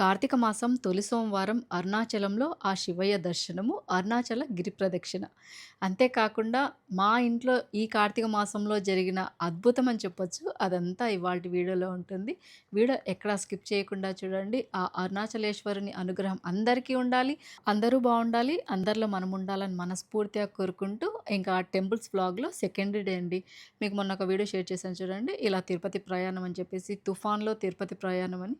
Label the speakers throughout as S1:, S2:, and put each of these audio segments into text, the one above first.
S1: కార్తీక మాసం తొలి సోమవారం అరుణాచలంలో ఆ శివయ్య దర్శనము, అరుణాచల గిరి ప్రదక్షిణ. అంతేకాకుండా మా ఇంట్లో ఈ కార్తీక మాసంలో జరిగిన అద్భుతం అని చెప్పొచ్చు. అదంతా ఇవాళ వీడియోలో ఉంటుంది. వీడియో ఎక్కడా స్కిప్ చేయకుండా చూడండి. ఆ అరుణాచలేశ్వరుని అనుగ్రహం అందరికీ ఉండాలి. అందరూ బాగుండాలి అందరిలో మనం ఉండాలని మనస్ఫూర్తిగా కోరుకుంటూ ఇంకా టెంపుల్స్ బ్లాగ్లో సెకండ్ డే అండి. మీకు మొన్న ఒక వీడియో షేర్ చేశాను చూడండి. ఇలా తిరుపతి ప్రయాణం అని చెప్పేసి తుఫాన్‌లో తిరుపతి ప్రయాణం అని.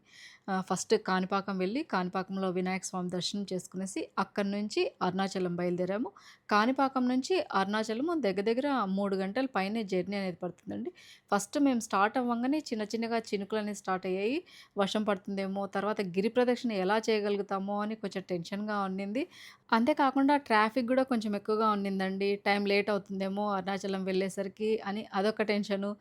S1: ఫస్ట్ కాని కాణిపాకం వెళ్ళి కాణిపాకంలో వినాయక స్వామి దర్శనం చేసుకునేసి అక్కడి నుంచి అరుణాచలం బయలుదేరాము. కాణిపాకం నుంచి అరుణాచలము దగ్గర దగ్గర మూడు గంటల పైనే జర్నీ అనేది పడుతుందండి. ఫస్ట్ మేము స్టార్ట్ అవ్వంగానే చిన్న చిన్నగా చినుకులనేవి స్టార్ట్ అయ్యాయి. వర్షం పడుతుందేమో, తర్వాత గిరి ప్రదక్షిణ ఎలా చేయగలుగుతామో అని కొంచెం టెన్షన్‌గా ఉండింది. అంతేకాకుండా ట్రాఫిక్ కూడా కొంచెం ఎక్కువగా ఉండిందండి. టైం లేట్ అవుతుందేమో అరుణాచలం వెళ్ళేసరికి అని అదొక టెన్షను.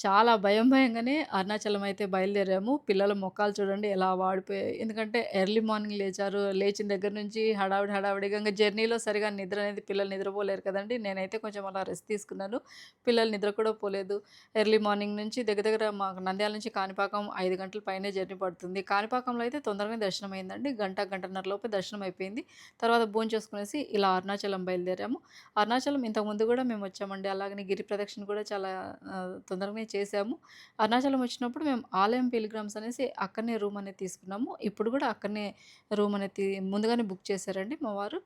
S1: చాలా భయం భయంగానే అరుణాచలం అయితే బయలుదేరాము. పిల్లల మొఖాలు చూడండి ఎలా వాడిపోయాయి. ఎందుకంటే ఎర్లీ మార్నింగ్ లేచారు. లేచిన దగ్గర నుంచి హడావిడి హడావిడిగా ఇంకా జర్నీలో సరిగా నిద్ర అనేది పిల్లలు నిద్రపోలేరు కదండీ! నేనైతే కొంచెం అలా రెస్ట్ తీసుకున్నాను. పిల్లలు నిద్ర కూడా పోలేదు. ఎర్లీ మార్నింగ్ నుంచి దగ్గర దగ్గర మాకు నంద్యాల నుంచి కాణిపాకం ఐదు గంటల పైనే జర్నీ పడుతుంది. కాణిపాకంలో అయితే తొందరగానే దర్శనం అయిందండి. గంట, గంటన్నర లోపే దర్శనం అయిపోయింది. తర్వాత భోంచేసుకునేసి ఇలా అరుణాచలం బయలుదేరాము. అరుణాచలం ఇంతకుముందు కూడా మేము వచ్చామండి. అలాగనే గిరి ప్రదక్షిణ కూడా చాలా తొందరగానే చేసాము అరుణాచలం వచ్చినప్పుడు మేము ఆలయం పిలిగ్రామ్స్ అనేసి అక్కడనే రూమ్ అనేది తీసుకున్నాము. ఇప్పుడు కూడా అక్కడనే రూమ్ అనేది ముందుగానే బుక్ చేశారండి మా వారు.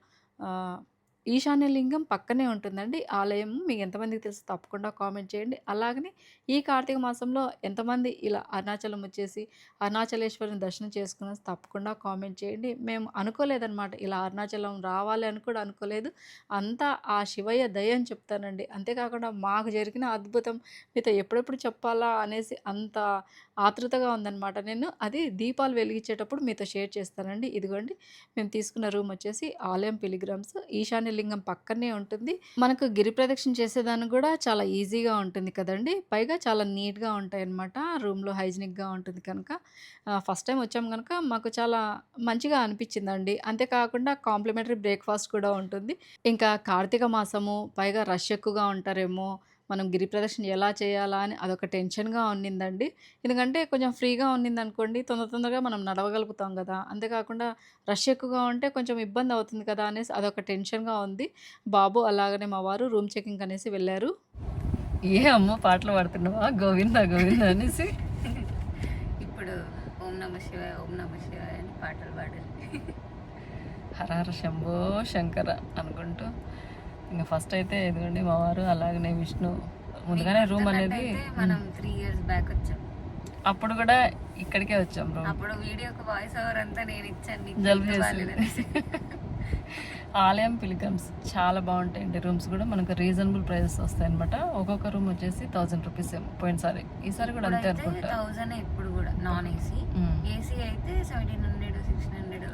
S1: ఈశాన్యలింగం ఈశాన్య లింగం పక్కనే ఉంటుందండి ఆలయం. మీకు ఎంతమందికి తెలుసు తప్పకుండా కామెంట్ చేయండి. అలాగనే ఈ కార్తీక మాసంలో ఎంతమంది ఇలా అరుణాచలం వచ్చేసి అరుణాచలేశ్వరిని దర్శనం చేసుకునేసి తప్పకుండా కామెంట్ చేయండి. మేము అనుకోలేదన్నమాట ఇలా అరుణాచలం రావాలి అని కూడా అనుకోలేదు. అంతా ఆ శివయ్య దయ అని చెప్తానండి. అంతేకాకుండా మాకు జరిగిన అద్భుతం మీతో ఎప్పుడెప్పుడు చెప్పాలా అనేసి అంత ఆతృతగా ఉందనమాట. నేను అది దీపాలు వెలిగించేటప్పుడు మీతో షేర్ చేస్తానండి. ఇదిగోండి మేము తీసుకున్న రూమ్ వచ్చేసి ఆలయం పిలిగ్రామ్స్ ఈశాన్య లింగం పక్కనే ఉంటుంది. మనకు గిరి ప్రదక్షిణ చేసేదానికి కూడా చాలా ఈజీగా ఉంటుంది కదండీ! పైగా చాలా నీట్‌గా ఉంటాయన్నమాట. రూమ్‌లో హైజీనిక్‌గా ఉంటుంది కనుక ఫస్ట్ టైం వచ్చాము కనుక మాకు చాలా మంచిగా అనిపించిందండి. అంతేకాకుండా కాంప్లిమెంటరీ బ్రేక్‌ఫాస్ట్ కూడా ఉంటుంది. ఇంకా కార్తీక మాసము పైగా రష్ ఎక్కువగా ఉంటారేమో, మనం గిరి ప్రదక్షిణ ఎలా చేయాలా అని అదొక టెన్షన్‌గా ఉన్నిందండి. ఎందుకంటే కొంచెం ఫ్రీగా ఉన్నిందనుకోండి తొందర తొందరగా మనం నడవగలుగుతాం గదా! అంతేకాకుండా రష్ ఎక్కువగా ఉంటే కొంచెం ఇబ్బంది అవుతుంది కదా! అనేసి అదొక టెన్షన్‌గా ఉంది. బాబు అలాగనే మా వారు రూమ్ చెకింగ్‌కి అనేసి వెళ్ళారు. ఏ అమ్మో! పాటలు పాడుతున్నావా? గోవిందా గోవిందా అనేసి.
S2: ఇప్పుడు ఓం నమ శివాయ ఓం నమ శివాయ అని పాటలు పాడాలి
S1: హర హర శంభో శంకర అనుకుంటూ ఇంక ఫస్ట్ అయితే ఇదిగోండి మా వారు అలాగనే విష్ణు. ముందుగానే రూమ్ అనేది
S2: మనం త్రీ ఇయర్స్ బ్యాక్ వచ్చాం.
S1: అప్పుడు కూడా ఇక్కడికే వచ్చాం రూమ్.
S2: అప్పుడు వీడియోకి వాయిస్ ఓవర్ అంతా నేను ఇచ్చాను
S1: జలుబు
S2: బాగాలేదనేసి.
S1: ఆలయం పిలిగ్రమ్స్ చాలా బాగుంటాయండి రూమ్స్ కూడా. మనకు రీజనబుల్ ప్రైజెస్ వస్తాయి అనమాట ఒక్కొక్క రూమ్ వచ్చేసి థౌజండ్ రూపీస్ ఏమో పోయినసారి. ఈసారి కూడా అంతే అనుకుంటా.
S2: థౌజండ్ ఇప్పుడు కూడా నాన్ ఏసీ. ఏసీ అయితే seventeen hundred sixteen hundred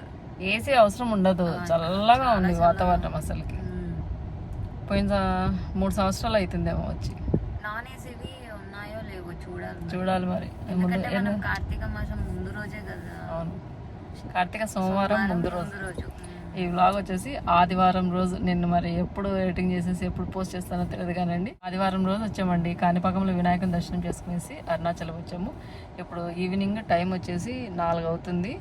S1: AC అవసరం ఉండదు. చల్లగా
S2: చాలా
S1: ఉంది వాతావరణం అసలుకి. పోయిన మూడు సంవత్సరాలు అవుతుందేమో వచ్చి.
S2: నాన్ ఏసీవి ఉన్నాయో లేవో చూడాలి.
S1: చూడాలి మరి.
S2: ఎందుకంటే మనం కార్తీక మాసం ముందు రోజే కదా.
S1: అవును. కార్తీక సోమవారం ముందు రోజు. ఈ వ్లాగ్ వచ్చేసి ఆదివారం రోజు నిన్ను మరి ఎప్పుడు ఎడిటింగ్ చేసేసి ఎప్పుడు పోస్ట్ చేస్తానో తెలియదు కానండి. ఆదివారం రోజు వచ్చామండి. కాణిపాకంలో వినాయకుని దర్శనం చేసుకునేసి అరుణాచలం వచ్చాము. ఇప్పుడు ఈవినింగ్ టైం వచ్చేసి నాలుగు అవుతుంది.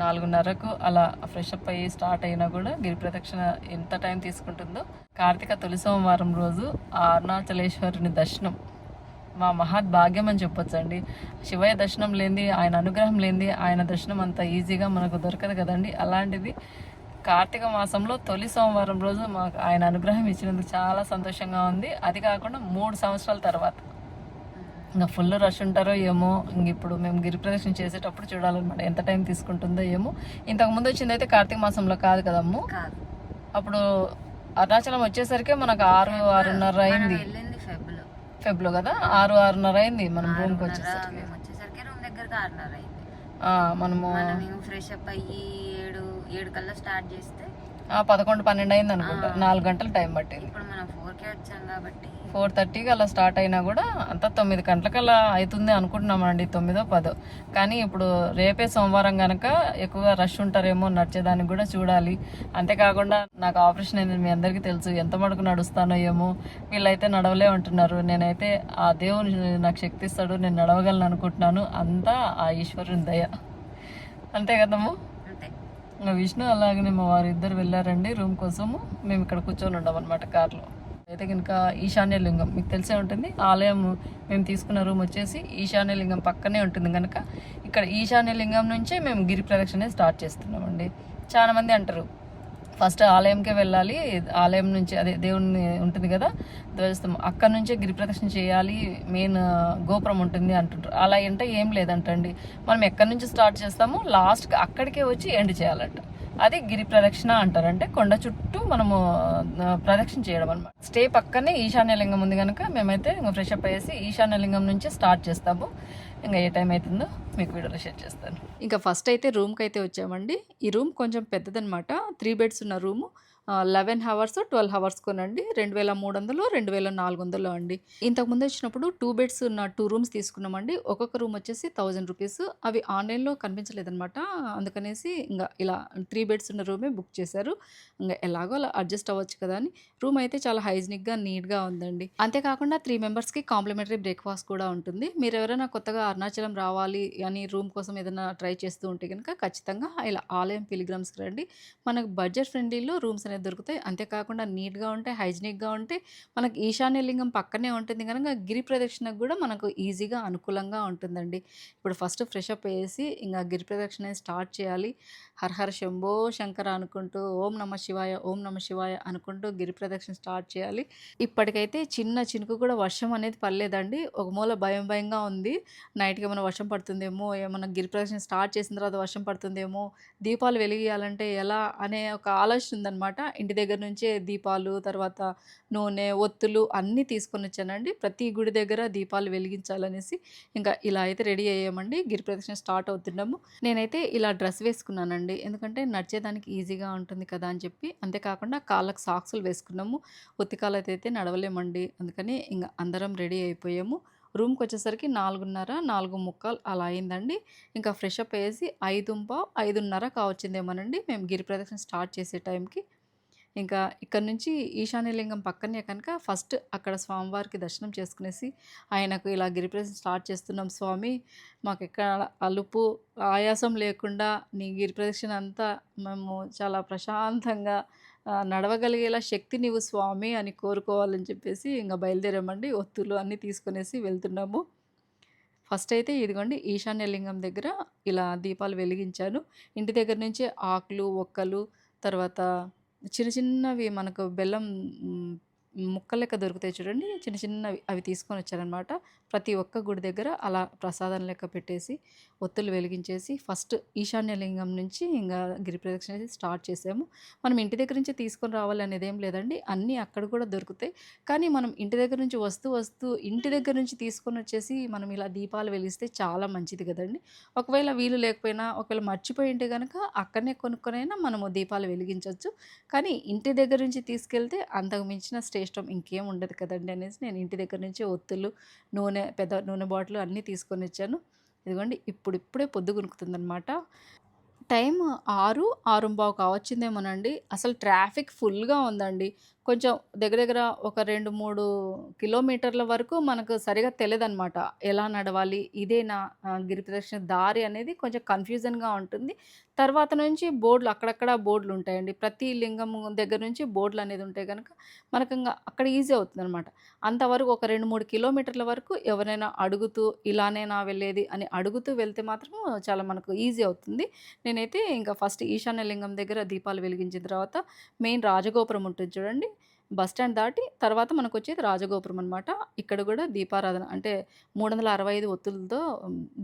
S1: నాలుగున్నరకు అలా ఫ్రెష్ అప్ అయ్యి స్టార్ట్ అయినా కూడా గిరి ప్రదక్షిణ ఎంత టైం తీసుకుంటుందో. కార్తీక తొలి సోమవారం రోజు ఆ అరుణాచలేశ్వరుని దర్శనం. మా మహత్ భాగ్యం అని చెప్పొచ్చండి. శివయ్య దర్శనం లేనిది ఆయన అనుగ్రహం లేనిది ఆయన దర్శనం అంత ఈజీగా మనకు దొరకదు కదండి. అలాంటిది కార్తీక మాసంలో తొలి సోమవారం రోజు మాకు ఆయన అనుగ్రహం ఇచ్చినందుకు చాలా సంతోషంగా ఉంది. అది కాకుండా మూడు సంవత్సరాల తర్వాత. ఇంకా ఫుల్ రష్ ఉంటారో ఏమో ఇంక ఇప్పుడు మేము గిరి ప్రదక్షిణ చేసేటప్పుడు చూడాలన్నమాట ఎంత టైం తీసుకుంటుందో ఏమో. ఇంతకు ముందు వచ్చింది అయితే కార్తీక మాసంలో కాదు కదమ్ము
S2: కాదు.
S1: అప్పుడు అరుణాచలం వచ్చేసరికి మనకు ఆరు ఆరున్నర అయింది.
S2: ఫెబ్లో
S1: కదా? ఆరు ఆరున్నర అయింది మనం రూమ్కి వచ్చేసరికి. మనము
S2: ఫ్రెష్ అప్ అయ్యి ఏడు ఏడు కల్లా స్టార్ట్ చేస్తే
S1: పదకొండు పన్నెండు అయింది అనుకుంటా. నాలుగు గంటలు టైం పట్టింది.
S2: ఇప్పుడు మనం ఫోర్ కే వచ్చాం కాబట్టి.
S1: ఫోర్ థర్టీకి అలా స్టార్ట్ అయినా కూడా అంతా తొమ్మిది గంటలకల్లా అవుతుంది అనుకుంటున్నామండి తొమ్మిదో పదో. కానీ ఇప్పుడు రేపే సోమవారం కనుక ఎక్కువగా రష్ ఉంటారేమో నడిచేదానికి కూడా చూడాలి. అంతేకాకుండా నాకు ఆపరేషన్ అయింది మీ అందరికీ తెలుసు ఎంత మటుకు నడుస్తానో ఏమో. వీళ్ళైతే నడవలే ఉంటున్నారు. నేనైతే ఆ దేవుని నాకు శక్తి ఇస్తాడు నేను నడవగలను అనుకుంటున్నాను. అంతా ఆ ఈశ్వరుని దయ. అంతే కదమ్మా విష్ణు అలాగనే మా వారు ఇద్దరు వెళ్ళారండి రూమ్ కోసము. మేము ఇక్కడ కూర్చొని ఉన్నాం అనమాట కార్లో. అయితే కనుక ఈశాన్య లింగం మీకు తెలిసే ఉంటుంది. ఆలయం మేము తీసుకున్న రూమ్ వచ్చేసి ఈశాన్య లింగం పక్కనే ఉంటుంది కనుక ఇక్కడ ఈశాన్య లింగం నుంచే మేము గిరి ప్రదక్షిణ స్టార్ట్ చేస్తున్నామండి. చాలా మంది అంటారు ఫస్ట్ ఆలయంకే వెళ్ళాలి. ఆలయం నుంచి అదే దేవుని ఉంటుంది కదా ధ్వజస్తం అక్కడ నుంచే గిరిప్రదక్షిణ చేయాలి. మెయిన్ గోపురం ఉంటుంది అంటుంటారు అలా అంటే ఏం లేదంటండి. మనం ఎక్కడి నుంచి స్టార్ట్ చేస్తామో లాస్ట్కి అక్కడికే వచ్చి ఎండ్ చేయాలంట. అది గిరి ప్రదక్షిణ అంటారు అంటే కొండ చుట్టూ మనము ప్రదక్షిణ చేయడం అనమాట స్టే పక్కనే ఈశాన్యలింగం ఉంది కనుక మేమైతే ఇంకా ఫ్రెష్ అప్ అయ్యేసి ఈశాన్యలింగం నుంచి స్టార్ట్ చేస్తాము. ఇంకా ఏ టైం అవుతుందో మీకు వీడియోలో షేర్ చేస్తాను. ఇంకా ఫస్ట్ అయితే రూమ్కి అయితే వచ్చామండి. ఈ రూమ్ కొంచెం పెద్దదనమాట త్రీ బెడ్స్ ఉన్న room. Eleven hours twelve hours కొనండి. రెండు వేల మూడు వందలు రెండు వేల నాలుగు వందలు అండి. ఇంతకు ముందు వచ్చినప్పుడు టూ బెడ్స్ ఉన్న టూ రూమ్స్ తీసుకున్నామండి. ఒక్కొక్క రూమ్ వచ్చేసి థౌజండ్ రూపీస్. అవి ఆన్లైన్లో కనిపించలేదన్నమాట. అందుకనేసి ఇంకా ఇలా త్రీ బెడ్స్ ఉన్న రూమే బుక్ చేశారు. ఇంకా ఎలాగో అలా అడ్జస్ట్ అవ్వచ్చు కదా అని. రూమ్ అయితే చాలా హైజీనిక్గా నీట్గా ఉందండి. అంతేకాకుండా త్రీ మెంబర్స్కి కాంప్లిమెంటరీ బ్రేక్ఫాస్ట్ కూడా ఉంటుంది. మీరు ఎవరైనా కొత్తగా అరుణాచలం రావాలి కానీ రూమ్ కోసం ఏదైనా ట్రై చేస్తూ ఉంటే కనుక ఖచ్చితంగా ఇలా ఆలయం పిలిగ్రామ్స్కి రండి. మనకు బడ్జెట్ ఫ్రెండ్లీలో రూమ్స్ అనేది దొరుకుతాయి. అంతేకాకుండా నీట్గా ఉంటాయి హైజీనిక్గా ఉంటాయి మనకి ఈశాన్య లింగం పక్కనే ఉంటుంది కనుక గిరి ప్రదక్షిణకు కూడా మనకు ఈజీగా అనుకూలంగా ఉంటుందండి. ఇప్పుడు ఫస్ట్ ఫ్రెష్ అప్ వేసి ఇంకా గిరి ప్రదక్షిణ స్టార్ట్ చేయాలి. హర శంభో శంకర అనుకుంటూ ఓం నమ శివాయ ఓం నమ శివాయ అనుకుంటూ గిరి ప్రదక్షిణ స్టార్ట్ చేయాలి. ఇప్పటికైతే చిన్న చినుకు కూడా వర్షం అనేది పడలేదండి. ఒక మూల భయం భయంగా ఉంది. నైట్కి ఏమైనా వర్షం పడుతుందేమో ఏమైనా గిరి గిరిప్రదక్షిణ స్టార్ట్ చేసిన తర్వాత వర్షం పడుతుందేమో దీపాలు వెలిగియాలంటే ఎలా అనే ఒక ఆలోచన ఉందన్నమాట. ఇంటి దగ్గర నుంచే దీపాలు తర్వాత నూనె ఒత్తులు అన్నీ తీసుకొని వచ్చానండి. ప్రతి గుడి దగ్గర దీపాలు వెలిగించాలనేసి ఇంకా ఇలా అయితే రెడీ అయ్యామండి. గిరిప్రదక్షిణ స్టార్ట్ అవుతున్నాము నేనైతే ఇలా డ్రెస్ వేసుకున్నానండి. ఎందుకంటే నడిచేదానికి ఈజీగా ఉంటుంది కదా అని చెప్పి. అంతేకాకుండా కాళ్ళకు సాక్సులు వేసుకున్నాము. ఒత్తికాలతో అయితే నడవలేమండి. అందుకని ఇంకా అందరం రెడీ అయిపోయాము. రూమ్కి వచ్చేసరికి నాలుగున్నర నాలుగు ముక్కాలు అలా అయిందండి. ఇంకా ఫ్రెష్ అప్ వేసి ఐదుంప ఐదున్నర కావచ్చిందేమోనండి. మేము గిరి ప్రదక్షిణ స్టార్ట్ చేసే టైంకి. ఇంకా ఇక్కడ నుంచి ఈశాన్యలింగం పక్కనే కనుక ఫస్ట్ అక్కడ స్వామివారికి దర్శనం చేసుకునేసి ఆయనకు ఇలా గిరిప్రదక్షిణ స్టార్ట్ చేస్తున్నాం స్వామి. మాకు ఎక్కడ అలుపు ఆయాసం లేకుండా నీ గిరి ప్రదక్షిణ అంతా మేము చాలా ప్రశాంతంగా నడవగలిగేలా శక్తి నీవు స్వామి అని కోరుకోవాలని చెప్పేసి ఇంకా బయలుదేరామండి. ఒత్తులు అన్నీ తీసుకునేసి వెళ్తున్నాము. ఫస్ట్ అయితే ఇదిగోండి ఈశాన్య లింగం దగ్గర ఇలా దీపాలు వెలిగించాను. ఇంటి దగ్గర నుంచి ఆకులు ఒక్కలు తర్వాత చిన్న చిన్నవి మనకు బెల్లం ముక్కలు లెక్క దొరుకుతాయి చూడండి. చిన్న చిన్నవి అవి తీసుకొని వచ్చారనమాట. ప్రతి ఒక్క గుడి దగ్గర అలా ప్రసాదం లెక్క పెట్టేసి ఒత్తులు వెలిగించేసి ఫస్ట్ ఈశాన్య లింగం నుంచి ఇంకా గిరి ప్రదక్షిణ చేసి స్టార్ట్ చేసాము. మనం ఇంటి దగ్గర నుంచి తీసుకొని రావాలి అనేది ఏం లేదండి. అన్నీ అక్కడ కూడా దొరుకుతాయి. కానీ మనం ఇంటి దగ్గర నుంచి వస్తూ వస్తూ ఇంటి దగ్గర నుంచి తీసుకొని వచ్చేసి మనం ఇలా దీపాలు వెలిగిస్తే చాలా మంచిది కదండి. ఒకవేళ వీలు లేకపోయినా ఒకవేళ మర్చిపోయి ఉంటే కనుక అక్కడనే కొనుక్కొనైనా మనము దీపాలు వెలిగించవచ్చు కానీ ఇంటి దగ్గర నుంచి తీసుకెళ్తే అంతకు మించిన ఇష్టం ఇంకేం ఉండదు కదండి అనేసి నేను ఇంటి దగ్గర నుంచి ఒత్తులు నూనె పెద్ద నూనె బాటిల్ అన్నీ తీసుకొని వచ్చాను. ఇదిగోండి ఇప్పుడు ఇప్పుడే పొద్దు కొనుక్కుతుందనమాట టైం ఆరు ఆరుంబావు కావచ్చిందేమోనండి. అసలు ట్రాఫిక్ ఫుల్గా ఉందండి. కొంచెం దగ్గర దగ్గర ఒక రెండు మూడు కిలోమీటర్ల వరకు మనకు సరిగా తెలియదన్నమాట. ఎలా నడవాలి? ఇదేనా? గిరి ప్రదక్షిణ దారి అనేది కొంచెం కన్ఫ్యూజన్గా ఉంటుంది. తర్వాత నుంచి బోర్డులు అక్కడక్కడ బోర్డులు ఉంటాయండి. ప్రతి లింగం దగ్గర నుంచి బోర్డులు అనేది ఉంటాయి కనుక మనకు ఇంకా అక్కడ ఈజీ అవుతుంది అనమాట అంతవరకు ఒక రెండు మూడు కిలోమీటర్ల వరకు ఎవరైనా అడుగుతూ ఇలానేనా వెళ్ళేది అని అడుగుతూ వెళ్తే మాత్రం చాలా మనకు ఈజీ అవుతుంది. నేనైతే ఇంకా ఫస్ట్ ఈశాన్య లింగం దగ్గర దీపాలు వెలిగించిన తర్వాత మెయిన్ రాజగోపురం ఉంటుంది చూడండి. బస్ స్టాండ్ దాటి తర్వాత మనకు వచ్చేది రాజగోపురం అనమాట ఇక్కడ కూడా దీపారాధన అంటే మూడు వందల అరవై ఐదు ఒత్తులతో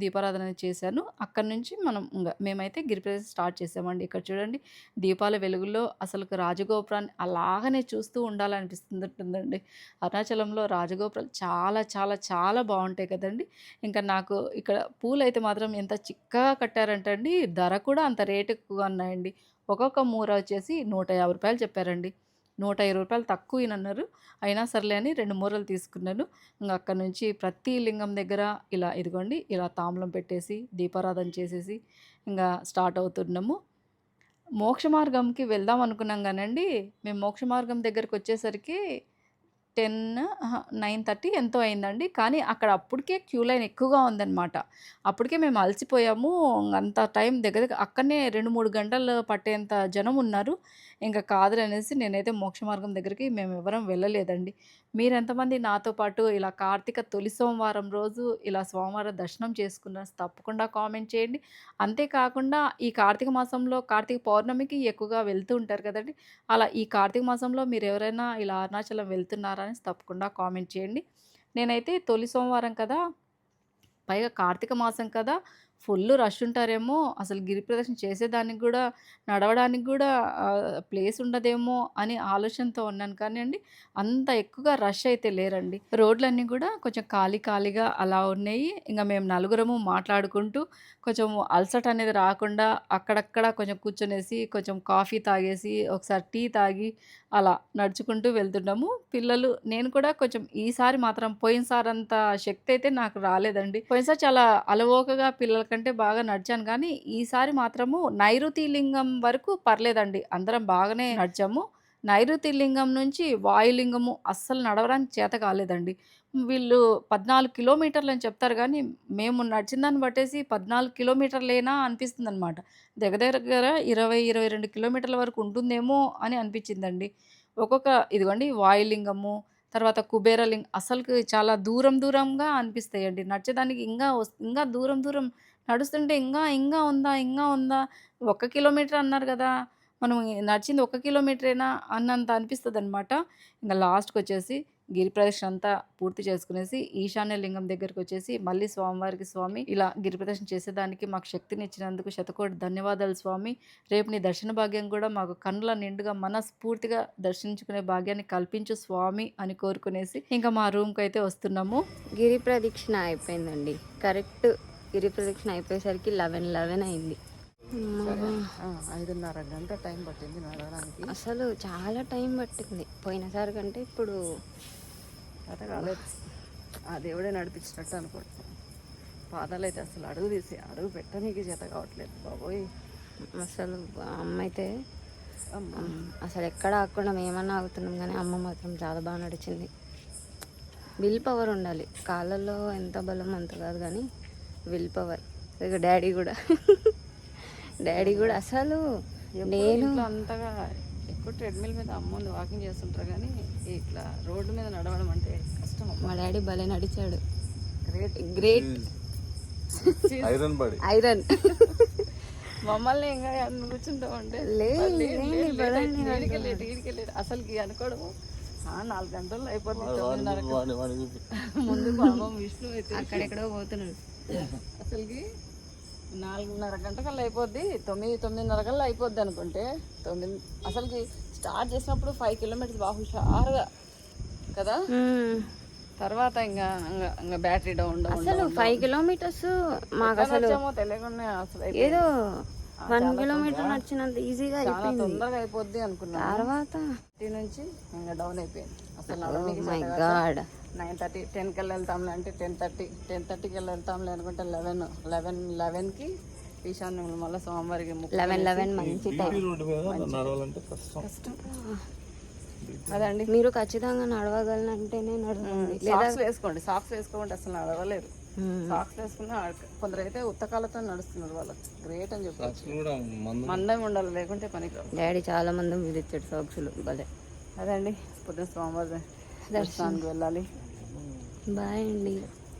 S1: దీపారాధన చేశాను. అక్కడ నుంచి మనం ఇంకా మేమైతే గిరిప్రదక్షిణ స్టార్ట్ చేసామండి. ఇక్కడ చూడండి దీపాల వెలుగులో అసలు రాజగోపురాన్ని అలాగనే చూస్తూ ఉండాలనిపిస్తుంది ఉంటుందండి అరుణాచలంలో రాజగోపురాలు చాలా చాలా చాలా బాగుంటాయి కదండి. ఇంకా నాకు ఇక్కడ పూలు అయితే మాత్రం ఎంత చిక్కగా కట్టారంటే అండి ధర కూడా అంత రేటు ఎక్కువగా ఉన్నాయండి. ఒక్కొక్క మూర వచ్చేసి నూట యాభై రూపాయలు చెప్పారండి. నూట ఇరవై రూపాయలు తక్కువ అన్నారు అయినా సర్లే అని రెండు మూరలు తీసుకున్నాను. ఇంకా అక్కడ నుంచి ప్రతి లింగం దగ్గర ఇలా ఇదిగోండి ఇలా తాంబూలం పెట్టేసి దీపారాధన చేసేసి ఇంకా స్టార్ట్ అవుతున్నాము. మోక్ష మార్గంకి వెళ్దాం అనుకున్నాం కానండి మేము మోక్ష మార్గం దగ్గరికి వచ్చేసరికి టెన్ నైన్ థర్టీ ఎంతో అయిందండి. కానీ అక్కడ అప్పటికే క్యూ లైన్ ఎక్కువగా ఉందన్నమాట. అప్పటికే మేము అలసిపోయాము. అంత టైం దగ్గర దగ్గర అక్కడనే రెండు మూడు గంటలు పట్టేంత జనం ఉన్నారు. ఇంకా కాదులే అనేసి నేనైతే మోక్ష మార్గం దగ్గరికి మేము ఎవరం వెళ్ళలేదండి. మీరెంతమంది నాతో పాటు ఇలా కార్తీక తొలి సోమవారం రోజు ఇలా సోమవారం దర్శనం చేసుకున్నారు తప్పకుండా కామెంట్ చేయండి. అంతేకాకుండా ఈ కార్తీక మాసంలో కార్తీక పౌర్ణమికి ఎక్కువగా వెళ్తూ ఉంటారు కదండి. అలా ఈ కార్తీక మాసంలో మీరు ఎవరైనా ఇలా అరుణాచలం వెళ్తున్నారా అని తప్పకుండా కామెంట్ చేయండి. నేనైతే తొలి సోమవారం కదా పైగా కార్తీక మాసం కదా ఫుల్ రష్ ఉంటారేమో అసలు గిరి ప్రదక్షిణ చేసేదానికి కూడా నడవడానికి కూడా ప్లేస్ ఉండదేమో అని ఆలోచనతో ఉన్నాను. కానీ అండి అంత ఎక్కువగా రష్ అయితే లేరండి. రోడ్లన్నీ కూడా కొంచెం ఖాళీ ఖాళీగా అలా ఉన్నాయి. ఇంకా మేము నలుగురము మాట్లాడుకుంటూ కొంచెం అలసట అనేది రాకుండా అక్కడక్కడ కొంచెం కూర్చొనేసి కొంచెం కాఫీ తాగేసి ఒకసారి టీ తాగి అలా నడుచుకుంటూ వెళ్తున్నాము పిల్లలు నేను కూడా కొంచెం ఈసారి మాత్రం పోయినసారి అంత శక్తి అయితే నాకు రాలేదండి. పోయినసారి చాలా అలవోకగా పిల్లల కంటే బాగా నడిచాను. కానీ ఈసారి మాత్రము నైరుతి లింగం వరకు పర్లేదండి. అందరం బాగానే నడిచాము. నైరుతి లింగం నుంచి వాయులింగము అస్సలు నడవడానికి చేత కాలేదండి. వీళ్ళు పద్నాలుగు కిలోమీటర్లు అని చెప్తారు కానీ మేము నడిచిన దాన్ని బట్టేసి పద్నాలుగు కిలోమీటర్లేనా అనిపిస్తుంది అనమాట దగ్గర దగ్గర ఇరవై ఇరవై రెండు కిలోమీటర్ల వరకు ఉంటుందేమో అని అనిపించిందండి. ఒక్కొక్క ఇదిగోండి వాయులింగము తర్వాత కుబేరలింగ్ అసలుకి చాలా దూరం దూరంగా అనిపిస్తాయండి. నడిచేదానికి ఇంకా వస్- ఇంకా దూరం దూరం నడుస్తుంటే ఇంకా ఇంకా ఉందా ఇంకా ఉందా? ఒక్క కిలోమీటర్ అన్నారు కదా. మనం నడిచింది ఒక కిలోమీటరేనా అన్నంత అనిపిస్తుంది అనమాట ఇంకా లాస్ట్కి వచ్చేసి గిరి ప్రదక్షిణ అంతా పూర్తి చేసుకునేసి ఈశాన్య లింగం దగ్గరికి వచ్చేసి మళ్ళీ స్వామివారికి స్వామి ఇలా గిరి ప్రదక్షిణ చేసేదానికి మాకు శక్తిని ఇచ్చినందుకు శతకోటి ధన్యవాదాలు స్వామి. రేపు నీ దర్శన భాగ్యం కూడా మాకు కన్నుల నిండుగా మనస్ఫూర్తిగా దర్శించుకునే భాగ్యాన్ని కల్పించు స్వామి అని కోరుకునేసి ఇంకా మా రూమ్కి అయితే వస్తున్నాము.
S2: గిరి ప్రదక్షిణ అయిపోయిందండి. కరెక్ట్ గిరి ప్రదక్షిణ అయిపోయేసరికి లెవెన్ లెవెన్ అయింది.
S3: ఐదున్నర గంట టైం పట్టింది నడవడానికి.
S2: అసలు చాలా టైం పట్టింది. పోయినసారి కంటే ఇప్పుడు
S3: కాలేదు ఆ దేవుడే నడిపించినట్టు అనుకుంటున్నాను పాదాలు అయితే అసలు అడుగు తీసి అడుగు పెట్టనీకి చేత కావట్లేదు బాబోయ్.
S2: అసలు అమ్మ. అయితే. అసలు ఎక్కడ ఆకుండా మేమన్నా ఆగుతున్నాం కానీ అమ్మ మాత్రం చాలా బాగా నడిచింది. విల్ పవర్ ఉండాలి. కాళ్ళల్లో ఎంత బలం అంత కాదు కానీ విల్ పవర్ ఇక డాడీ కూడా. డాడీ కూడా అసలు నేను
S3: అంతగా ఎక్కువ ట్రెడ్మిల్ మీద అమ్మని వాకింగ్ చేస్తుంటారు కానీ ఇట్లా రోడ్డు మీద నడవడం అంటే కష్టం
S2: మా డాడీ భలే నడిచాడు.
S3: Great
S2: great
S4: iron body
S2: iron
S3: మమ్మల్ని ఇంకా కూర్చుంటాం అంటే
S2: లేదు,
S3: ఈడికెళ్ళేటి అసలుకి అనుకోవడము. ఆ, నాలుగు గంటల్లో అయిపోతుంది ముందు పాపం విష్ణు అయితే.
S2: అక్కడెక్కడో పోతున్నాడు.
S3: అసలుకి నాలుగున్నర గంటకల్లా అయిపోద్ది. తొమ్మిది తొమ్మిదిన్నర కల్లా అయిపోద్ది అనుకుంటే తొమ్మిది అసలుకి స్టార్ట్ చేసినప్పుడు ఫైవ్ కిలోమీటర్స్ బాగా హుషారుగా కదా? తర్వాత ఇంకా ఇంకా బ్యాటరీ డౌన్
S2: అసలు ఫైవ్ కిలోమీటర్స్ మాకు అసలు
S3: తెలియకుండా అసలు.
S2: ఏదో వన్ కిలోమీటర్ నడిచినంత ఈజీగా
S3: చాలా
S2: అయిపోయింది.
S3: తొందరగా అయిపోద్ది అనుకున్నా
S2: తర్వాత
S3: నుంచి ఇంకా డౌన్ అయిపోయింది. అసలు
S2: my God
S3: nine thirty ten కల్లా వెళ్తాంలే అంటే టెన్ థర్టీ టెన్ థర్టీకి వెళ్ళి వెళ్తాంలే అనుకుంటే లెవెన్ లెవెన్ లెవెన్కి ఈశాన్యం మళ్ళీ సోమవారికి
S2: లెవెన్ లెవెన్ మంచి టైం
S4: కష్టం.
S3: కష్టం. అదండి.
S2: మీరు ఖచ్చితంగా నడవగలనంటేనే నడవండి
S3: సాక్స్ వేసుకోండి. సాక్స్ వేసుకోండి అసలు నడవలేరు. సాక్స్ వేసుకున్న కొందరైతే ఉత్తకాలతో నడుస్తున్నారు వాళ్ళకి గ్రేట్ అని చెప్పి
S4: అసలు కూడా మందు
S3: ఉండాలి లేకుంటే పనికి.
S2: డాడీ చాలా మంది విధించాడు సాక్సులు భలే.
S3: అదండి. పొద్దున స్వామివారి దర్శనానికి వెళ్ళాలి.
S2: బాయ్ అండి.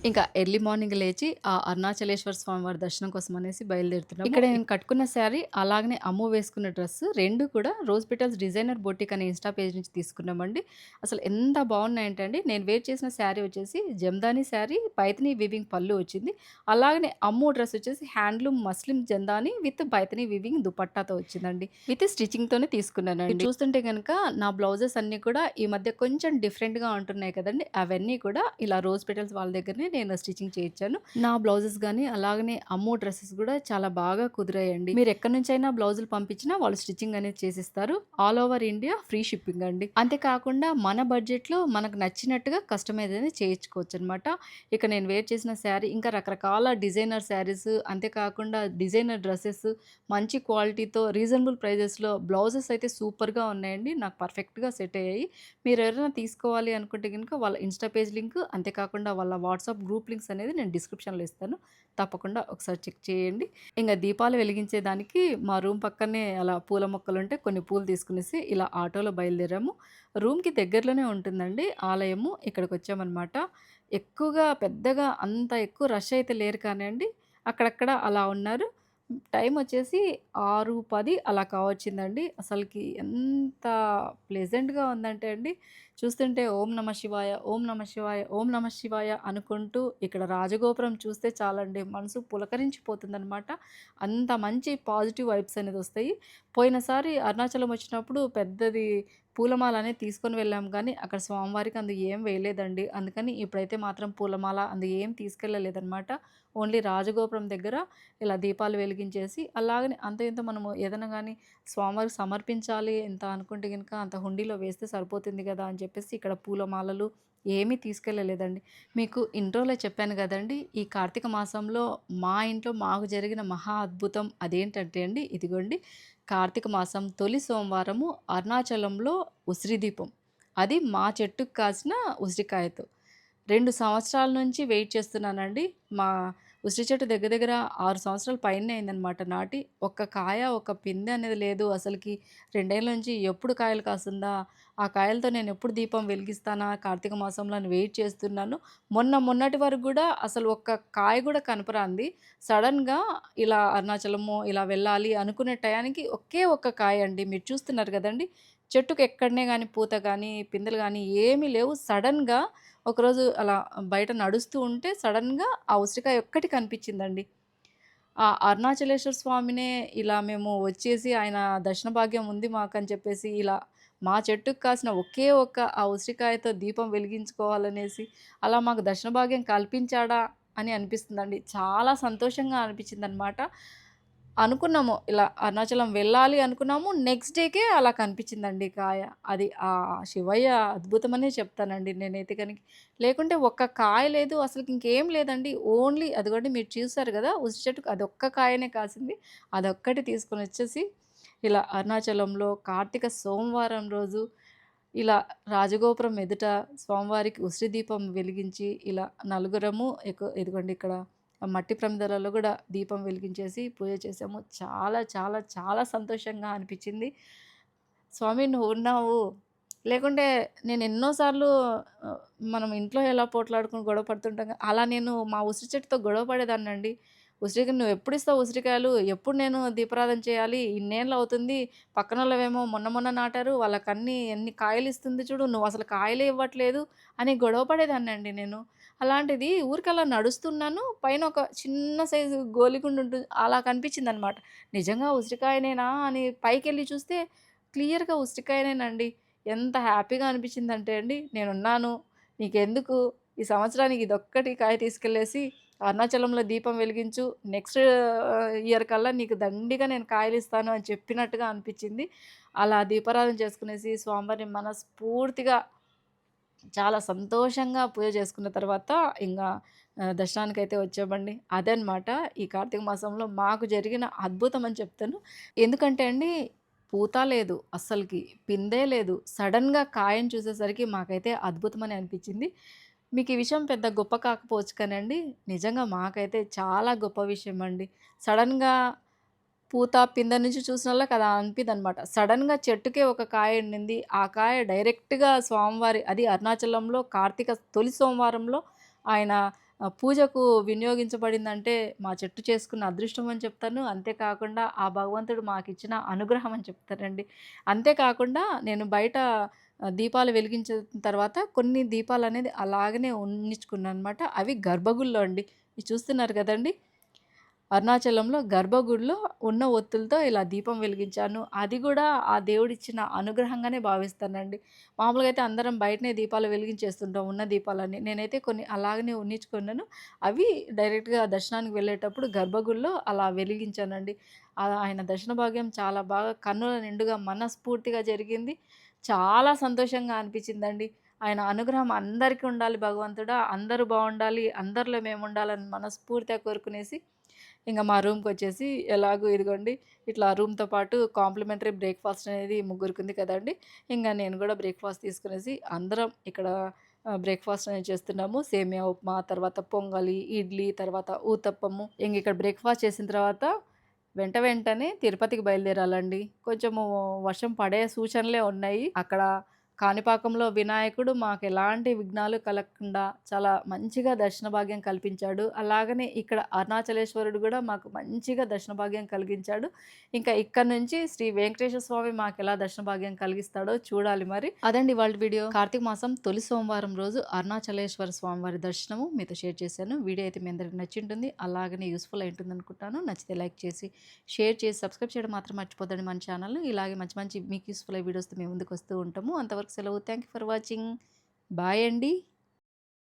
S1: ఇంకా ఎర్లీ మార్నింగ్ లేచి ఆ అరుణాచలేశ్వర స్వామి వారి దర్శనం కోసం అనేసి బయలుదేరుతున్నాం ఇక్కడ నేను కట్టుకున్న శారీ అలాగనే అమ్ము వేసుకున్న డ్రెస్ రెండు కూడా రోజ్ పిటల్స్ డిజైనర్ బొటిక్ అనే ఇన్స్టా పేజ్ నుంచి తీసుకున్నామండి. అసలు ఎంత బాగున్నాయంటే అండి నేను వేర్ చేసిన శారీ వచ్చేసి జమ్దాని శారీ పైతని వివింగ్ పళ్ళు వచ్చింది. అలాగనే అమ్ము డ్రెస్ వచ్చేసి handloom muslin Jamdani with Paithani weaving దుపట్టాతో వచ్చిందండి. విత్ స్టిచ్చింగ్ తోనే తీసుకున్నానండి. చూస్తుంటే కనుక నా బ్లౌజెస్ అన్ని కూడా ఈ మధ్య కొంచెం డిఫరెంట్గా ఉంటున్నాయి కదండి. అవన్నీ కూడా ఇలా రోజ్ పెటల్స్ వాళ్ళ దగ్గరనే నేను స్టిచ్చింగ్ చేయించాను. నా బ్లౌజెస్ కానీ అలాగనే అమ్మో డ్రెస్సెస్ కూడా చాలా బాగా కుదిరాయండి. మీరు ఎక్కడి నుంచైనా బ్లౌజులు పంపించినా వాళ్ళు స్టిచ్చింగ్ అనేది చేసిస్తారు. All over India free shipping అండి. అంతేకాకుండా మన బడ్జెట్లో మనకు నచ్చినట్టుగా కస్టమైజ్ అనేది చేయించుకోవచ్చు అనమాట ఇక నేను వేర్ చేసిన శారీ ఇంకా రకరకాల డిజైనర్ శారీస్ అంతేకాకుండా డిజైనర్ డ్రెస్సెస్ మంచి క్వాలిటీతో రీజనబుల్ ప్రైజెస్లో బ్లౌజెస్ అయితే సూపర్గా ఉన్నాయండి. నాకు పర్ఫెక్ట్గా సెట్ అయ్యాయి. మీరు ఎవరైనా తీసుకోవాలి అనుకుంటే కనుక వాళ్ళ ఇన్స్టా పేజ్ లింక్ అంతేకాకుండా వాళ్ళ వాట్సాప్ గ్రూప్ లింక్స్ అనేది నేను డిస్క్రిప్షన్లో ఇస్తాను. తప్పకుండా ఒకసారి చెక్ చేయండి. ఇంకా దీపాలు వెలిగించేదానికి మా రూమ్ పక్కనే అలా పూల మొక్కలు ఉంటే కొన్ని పూలు తీసుకునేసి ఇలా ఆటోలో బయలుదేరాము. రూమ్కి దగ్గరలోనే ఉంటుందండి. ఆలయము ఇక్కడికి వచ్చామన్నమాట. ఎక్కువగా పెద్దగా అంత ఎక్కువ రష్ అయితే లేరు కానివ్వండి అక్కడక్కడ అలా ఉన్నారు. టైం వచ్చేసి ఆరు పది అలా కావచ్చిందండి. అసలుకి ఎంత ప్లెజెంట్గా ఉందంటే అండి చూస్తుంటే ఓం నమ శివాయ ఓం నమ శివాయ ఓం నమ శివాయ అనుకుంటూ ఇక్కడ రాజగోపురం చూస్తే చాలండి మనసు పులకరించిపోతుందనమాట అంత మంచి పాజిటివ్ వైబ్స్ అనేది వస్తాయి పోయినసారి అరుణాచలం వచ్చినప్పుడు పెద్దది పూలమాలనే తీసుకొని వెళ్ళాం. కానీ అక్కడ స్వామివారికి అందు ఏం వేయలేదండి. అందుకని ఇప్పుడైతే మాత్రం పూలమాల అందు ఏం తీసుకెళ్ళలేదన్నమాట. ఓన్లీ రాజగోపురం దగ్గర ఇలా దీపాలు వెలిగించేసి అలాగనే అంత ఇంత మనము ఏదైనా కానీ స్వామివారికి సమర్పించాలి ఎంత అనుకుంటే కనుక అంత హుండీలో వేస్తే సరిపోతుంది కదా అని చెప్పేసి ఇక్కడ పూలమాలలు ఏమీ తీసుకెళ్ళలేదండి. మీకు ఇంట్రోలో చెప్పాను కదండి ఈ కార్తీక మాసంలో మా ఇంట్లో మాకు జరిగిన మహా అద్భుతం అదేంటంటే అండి ఇదిగోండి. కార్తీక మాసం తొలి సోమవారము అరుణాచలంలో ఉసిరి దీపం. అది మా చెట్టుకు కాసిన ఉసిరికాయతో. రెండు సంవత్సరాల నుంచి వెయిట్ చేస్తున్నానండి. మా ఉసిరి చెట్టు దగ్గర దగ్గర ఆరు సంవత్సరాల పైన అయిందనమాట నాటి. ఒక్క కాయ ఒక్క పిందె అనేది లేదు. అసలుకి రెండేళ్ళ నుంచి ఎప్పుడు కాయలు కాస్తుందా? ఆ కాయలతో నేను ఎప్పుడు దీపం వెలిగిస్తానా? కార్తీక మాసంలో అని వెయిట్ చేస్తున్నాను. మొన్న మొన్నటి వరకు కూడా అసలు ఒక్క కాయ కూడా కనపరాంది. సడన్గా ఇలా అరుణాచలము ఇలా వెళ్ళాలి అనుకునే టయానికి ఒకే ఒక్క కాయ అండి. మీరు చూస్తున్నారు కదండి. చెట్టుకు ఎక్కడనే కానీ పూత కానీ పిందెలు కానీ ఏమీ లేవు. సడన్గా ఒకరోజు అలా బయట నడుస్తూ ఉంటే సడన్గా ఆ ఉసిరికాయ ఒక్కటి కనిపించిందండి. ఆ అరుణాచలేశ్వర స్వామినే ఇలా మేము వచ్చేసి ఆయన దర్శన భాగ్యం ఉంది మాకు అని చెప్పేసి ఇలా మా చెట్టుకు కాసిన ఒకే ఒక్క ఆ ఉసిరికాయతో దీపం వెలిగించుకోవాలనేసి అలా మాకు దర్శన భాగ్యం కల్పించాడా అని అనిపిస్తుందండి. చాలా సంతోషంగా అనిపించింది అనమాట అనుకున్నాము. ఇలా అరుణాచలం వెళ్ళాలి అనుకున్నాము. నెక్స్ట్ డేకే అలా కనిపించిందండి కాయ. అది ఆ శివయ్య అద్భుతమనే చెప్తానండి నేనైతే కనుక. లేకుంటే ఒక్క కాయ లేదు. అసలు ఇంకేం లేదండి. ఓన్లీ అదిగోండి మీరు చూసారు కదా ఉసిరి చెట్టుకు అదొక్క కాయనే కాసింది. అదొక్కటి తీసుకొని వచ్చేసి ఇలా అరుణాచలంలో కార్తీక సోమవారం రోజు ఇలా రాజగోపురం ఎదుట స్వామివారికి ఉసిరి దీపం వెలిగించి ఇలా నలుగురము ఎక్కువ ఇదిగోండి ఇక్కడ మట్టి ప్రమిదలలో కూడా దీపం వెలిగించేసి పూజ చేసాము. చాలా చాలా చాలా సంతోషంగా అనిపించింది. స్వామి నువ్వు ఉన్నావు. లేకుంటే నేను ఎన్నోసార్లు మనం ఇంట్లో ఎలా పోట్లాడుకుని గొడవ పడుతుంటాం అలా నేను మా ఉసిరి చెట్టుతో గొడవ పడేదాన్నండి. అండి ఉసిరికాయ నువ్వు ఎప్పుడు ఇస్తావు ఉసిరికాయలు? ఎప్పుడు నేను దీపారాధన చేయాలి? ఇన్నేళ్ళు అవుతుంది. పక్కన వాళ్ళవేమో మొన్న మొన్న నాటారు. వాళ్ళకి అన్ని ఎన్ని కాయలు ఇస్తుంది చూడు. నువ్వు అసలు కాయలే ఇవ్వట్లేదు అని గొడవ పడేదాన్నండి అండి నేను. అలాంటిది ఊరికలా నడుస్తున్నాను. పైన ఒక చిన్న సైజు గోలిగుండు ఉంటుంది అలా కనిపించింది అనమాట నిజంగా ఉసిరికాయనేనా? అని పైకి వెళ్ళి చూస్తే క్లియర్గా ఉసిరికాయనేనండి. ఎంత హ్యాపీగా అనిపించిందంటే అండి నేనున్నాను. నీకెందుకు? ఈ సంవత్సరానికి ఇదొక్కటి కాయ తీసుకెళ్ళేసి అరుణాచలంలో దీపం వెలిగించు. నెక్స్ట్ ఇయర్ కల్లా నీకు దండిగా నేను కాయలు ఇస్తాను అని చెప్పినట్టుగా అనిపించింది. అలా దీపారాధన చేసుకునేసి స్వామివారిని మనస్ఫూర్తిగా చాలా సంతోషంగా పూజ చేసుకున్న తర్వాత ఇంకా ఆ, దర్శనానికైతే వచ్చామండి. అదనమాట ఈ కార్తీక మాసంలో మాకు జరిగిన అద్భుతం అని చెప్తాను. ఎందుకంటే అండి పూత లేదు అస్సలకి పిందే లేదు. సడన్గా కాయం చూసేసరికి మాకైతే అద్భుతమని అనిపించింది. మీకు ఈ విషయం పెద్ద గొప్ప కాకపోవచ్చు కానండి నిజంగా మాకైతే చాలా గొప్ప విషయం అండి సడన్గా పూత పింద నుంచి చూసిన వాళ్ళకి అది అనిపిది అనమాట సడన్గా చెట్టుకే ఒక కాయ ఉండింది ఆ కాయ డైరెక్ట్గా స్వామివారి అది అరుణాచలంలో కార్తీక తొలి సోమవారంలో ఆయన పూజకు వినియోగించబడిందంటే మా చెట్టు చేసుకున్న అదృష్టం అని చెప్తాను. అంతేకాకుండా ఆ భగవంతుడు మాకు ఇచ్చిన అనుగ్రహం అని చెప్తానండి అంతేకాకుండా నేను బయట దీపాలు వెలిగించిన తర్వాత కొన్ని దీపాలు అనేది అలాగనే ఉంచుకున్నాను అనమాట అవి గర్భగుల్లో అండి. చూస్తున్నారు కదండి. అరుణాచలంలో గర్భగుడిలో ఉన్న ఒత్తులతో ఇలా దీపం వెలిగించాను. అది కూడా ఆ దేవుడిచ్చిన అనుగ్రహంగానే భావిస్తానండి. మామూలుగా అయితే అందరం బయటనే దీపాలు వెలిగించేస్తుంటాం ఉన్న దీపాలన్నీ. నేనైతే కొన్ని అలాగనే ఉన్నించుకున్నాను. అవి డైరెక్ట్గా దర్శనానికి వెళ్ళేటప్పుడు గర్భగుడిలో అలా వెలిగించానండి. ఆయన దర్శన భాగ్యం చాలా బాగా కన్నుల నిండుగా మనస్ఫూర్తిగా జరిగింది. చాలా సంతోషంగా అనిపించిందండి. ఆయన అనుగ్రహం అందరికీ ఉండాలి భగవంతుడా అందరూ బాగుండాలి అందరిలో మేము ఉండాలని మనస్ఫూర్తిగా కోరుకునేసి ఇంకా మా రూమ్కి వచ్చేసి ఎలాగో ఇదిగోండి ఇట్లా రూమ్తో పాటు కాంప్లిమెంటరీ బ్రేక్ఫాస్ట్ అనేది ముగ్గురికి ఉంది కదండి ఇంకా నేను కూడా బ్రేక్ఫాస్ట్ తీసుకునేసి అందరం ఇక్కడ బ్రేక్ఫాస్ట్ అనేది చేస్తున్నాము. సేమియా ఉప్మా తర్వాత పొంగలి ఇడ్లీ తర్వాత ఊతప్పము. ఇంక ఇక్కడ బ్రేక్ఫాస్ట్ చేసిన తర్వాత వెంట వెంటనే తిరుపతికి బయలుదేరాలండి. కొంచెము వర్షం పడే సూచనలే ఉన్నాయి. అక్కడ కాణిపాకంలో వినాయకుడు మాకు ఎలాంటి విఘ్నాలు కలగకుండా చాలా మంచిగా దర్శన భాగ్యం కల్పించాడు. అలాగనే ఇక్కడ అరుణాచలేశ్వరుడు కూడా మాకు మంచిగా దర్శన భాగ్యం కలిగించాడు. ఇంకా ఇక్కడ నుంచి శ్రీ వెంకటేశ్వర స్వామి మాకు ఎలా దర్శన భాగ్యం కలిగిస్తాడో చూడాలి మరి. అదండి వాళ్ళ వీడియో. కార్తీక మాసం తొలి సోమవారం రోజు అరుణాచలేశ్వర స్వామి వారి దర్శనము మీతో షేర్ చేశాను. వీడియో అయితే మీ అందరికి నచ్చింటుంది. అలాగనే యూస్ఫుల్ అయి ఉంటుంది అనుకుంటాను. నచ్చితే లైక్ చేసి షేర్ చేసి సబ్స్క్రైబ్ చేయడం మాత్రం మర్చిపోదండి మన ఛానల్ ఇలాగే మంచి మంచి మీకు యూస్ఫుల్ అయ్యే వీడియోస్తో మేము ముందుకు వస్తూ ఉంటాము. అంతవరకు సెలవు. Thank you for watching. Bye అండి.